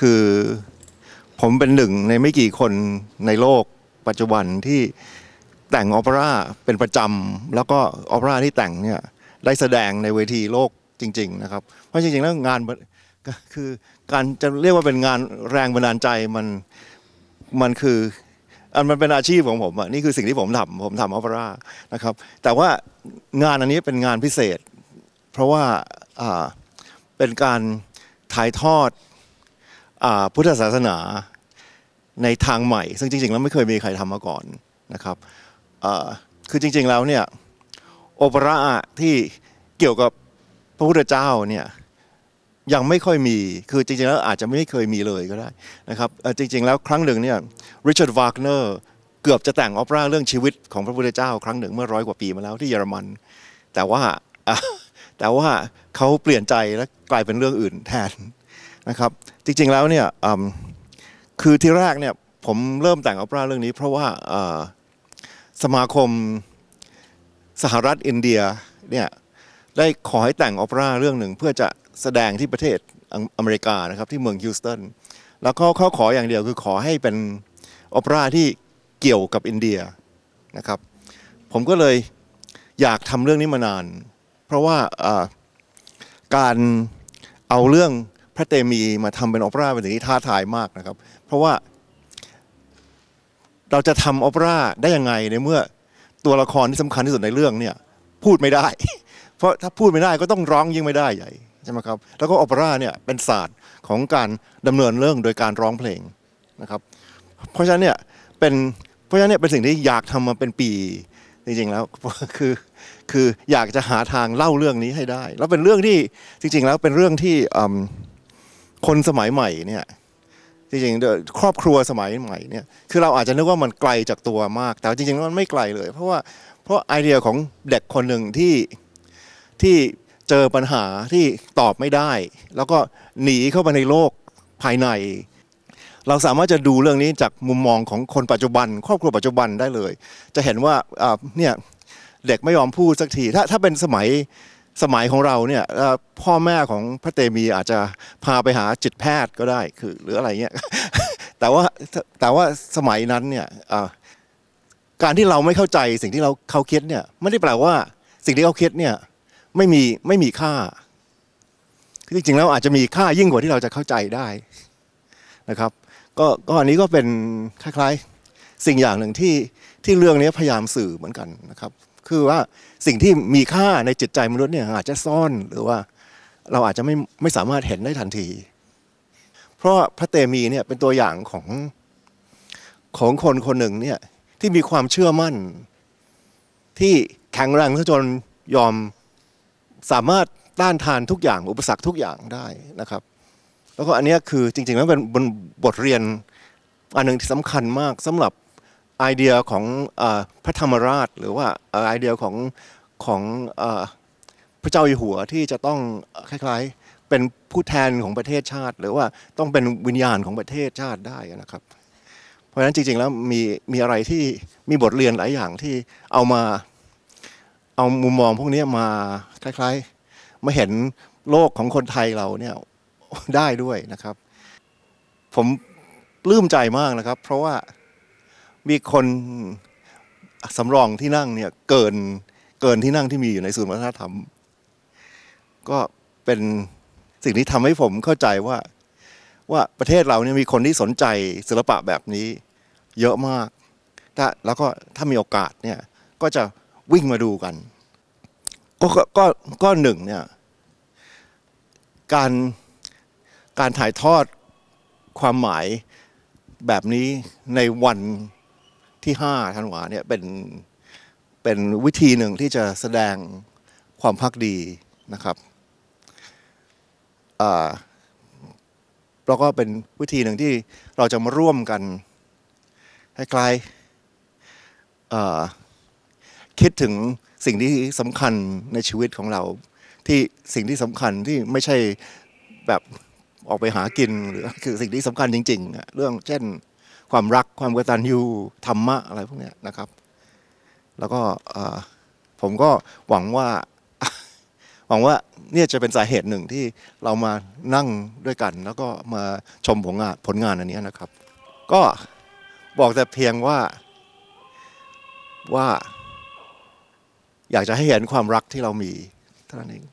คือผมเป็นหนึ่งในไม่กี่คนในโลกปัจจุบันที่แต่งออเปร่าเป็นประจำแล้วก็ออเปร่าที่แต่งเนี่ยได้แสดงในเวทีโลกจริง ๆ นะครับ เพราะจริงๆแล้วงานคือการจะเรียกว่าเป็นงานแรงบันดาลใจมันมันคืออันมันเป็นอาชีพของผมอะนี่คือสิ่งที่ผมทำผมทำออเปร่านะครับ แต่ว่างานอันนี้เป็นงานพิเศษ เพราะว่าเป็นการถ่ายทอด พุทธศาสนาในทางใหม่ ซึ่งจริงๆแล้วไม่เคยมีใครทำมาก่อนนะครับคือจริง ๆแล้วเนี่ยโอเปร่าที่เกี่ยวกับพระพุทธเจ้าเนี่ยยังไม่ค่อยมี คือจริงๆแล้วอาจจะไม่เคยมีเลยก็ได้นะครับจริงๆแล้วครั้งหนึ่งเนี่ยริชาร์ดวากเนอร์เกือบจะแต่งออเปร่าเรื่องชีวิตของพระพุทธเจ้า ครั้งหนึ่งเมื่อร้อยกว่าปีมาแล้วที่เยอรมัน แต่ว่าแต่ว่าเขาเปลี่ยนใจและกลายเป็นเรื่องอื่นแทน นะครับจริงๆแล้วเนี่ยคือที่แรกเนี่ยผมเริ่มแต่งออเปร่าเรื่องนี้ เพราะว่าสมาคมสหรัฐอินเดียเนี่ยได้ขอให้แต่งออเปร่าเรื่องหนึ่งเพื่อจะแสดงที่ประเทศอเมริกานะครับที่เมืองฮิวสตันแล้วก็เขาขออย่างเดียวคือขอให้เป็นออเปร่าที่เกี่ยวกับอินเดียนะครับ ผมก็เลยอยากทำเรื่องนี้มานาน เพราะว่าการเอาเรื่อง ระเตมีมาทำเป็นออเปร่าเป็นสิ่งที่ท้าทายมากนะครับ เพราะว่า เราจะทำออเปร่าได้ยังไงในเมื่อตัวละครที่สำคัญที่สุดในเรื่องเนี่ย พูดไม่ได้ เพราะถ้าพูดไม่ได้ก็ต้องร้องยิ่งไม่ได้ใหญ่ใช่ไหมครับแล้วก็ออเปร่าเนี่ยเป็นศาสตร์ของการดำเนินเรื่องโดยการร้องเพลงนะครับ เพราะฉะนั้นเนี่ยเป็นเพราะฉะนั้นเนี่ยเป็นสิ่งที่อยากทำมาเป็นปีจริงๆแล้วคือคืออยากจะหาทางเล่าเรื่องนี้ให้ได้ แล้วเป็นเรื่องที่จริง ๆ แล้วเป็นเรื่องที่อืม คนสมัยใหม่เนี่ยจริงๆครอบครัวสมัยใหม่เนี่ยคือเราอาจจะนึกว่ามันไกลจากตัวมาก แต่จริงๆมันไม่ไกลเลย เพราะว่าเพราะไอเดียของเด็กคนหนึ่งที่ที่เจอปัญหาที่ตอบไม่ได้ แล้วก็หนีเข้าไปในโลกภายใน เราสามารถจะดูเรื่องนี้จากมุมมองของคนปัจจุบัน ครอบครัวปัจจุบันได้เลย จะเห็นว่าเนี่ยเด็กไม่ยอมพูดสักทีถ้าถ้าเป็นสมัย สมัยของเราเนี่ยพ่อแม่ของพระเตมีอาจจะพาไปหาจิตแพทย์ก็ได้คือหรืออะไรเงี้ยแต่ว่าแต่ว่าสมัยนั้นเนี่ยการที่เราไม่เข้าใจสิ่งที่เราเขาคิดเนี่ยไม่ได้แปลว่าสิ่งที่เขาคิดเนี่ยไม่มีไม่มีค่าจริงๆแล้วอาจจะมีค่ายิ่งกว่าที่เราจะเข้าใจได้นะครับ ก็ก็อันนี้ก็เป็นคล้าย ๆ สิ่งอย่างหนึ่งที่ที่เรื่องนี้พยายามสื่อเหมือนกันนะครับ คือว่าสิ่งที่มีค่าในจิตใจมนุษย์เนี่ยอาจจะซ่อนหรือว่าเราอาจจะไม่ไม่สามารถเห็นได้ทันที เพราะพระเตมีเนี่ยเป็นตัวอย่างของของคนคนหนึ่งเนี่ยที่มีความเชื่อมั่น ที่แข็งแรงซะจนยอมสามารถต้านทานทุกอย่าง อุปสรรคทุกอย่างได้นะครับ แล้วก็อันนี้คือจริงๆแล้วเป็นบทเรียนอันหนึ่งที่สำคัญมากสำหรับ ไอเดียของพระธรรมราช หรือว่าไอเดียของของพระเจ้าอยู่หัวที่จะต้องคล้ายๆ เป็นผู้แทนของประเทศชาติ หรือว่าต้องเป็นวิญญาณของประเทศชาติได้นะครับ เพราะฉะนั้นจริงๆแล้วมีมีอะไรที่มีบทเรียนหลายอย่างที่เอามาเอามุมมองพวกนี้มาคล้ายๆมาเห็นโลกของคนไทยเราเนี่ยได้ด้วยนะครับ ผมปลื้มใจมากนะครับ เพราะว่า มีคนสำรองที่นั่งเนี่ยเกินเกินที่นั่งที่มีอยู่ในศูนย์วัฒนธรรม ก็เป็นสิ่งที่ทำให้ผมเข้าใจว่าว่าประเทศเราเนี่ยมีคนที่สนใจศิลปะแบบนี้ เยอะมากถ้าแล้วก็ถ้ามีโอกาสเนี่ยก็จะวิ่งมาดูกัน ก็ก็ก็ก็หนึ่งเนี่ยการการถ่ายทอดความหมายแบบนี้ในวัน ที่ห้าธันวาเนี่ยเป็นเป็นวิธีหนึ่งที่จะแสดงความพักดีนะครับอ่าแล้วก็เป็นวิธีหนึ่งที่เราจะมาร่วมกันคล้ายคิดถึงสิ่งที่สำคัญในชีวิตของเราที่สิ่งที่สำคัญที่ไม่ใช่แบบออกไปหากินหรือคือสิ่งที่สำคัญจริง ๆ เรื่องเช่น ความรักความกตัญญูธรรมะอะไรพวกนี้นะครับ แล้วก็ผมก็หวังว่าหวังว่าเนี่ยจะเป็นสาเหตุหนึ่งที่เรามานั่งด้วยกัน แล้วก็มาชมผลงานผลงานอันนี้นะครับ ก็บอกแต่เพียงว่าว่า อยากจะให้เห็นความรักที่เรามีเท่านั้นเอง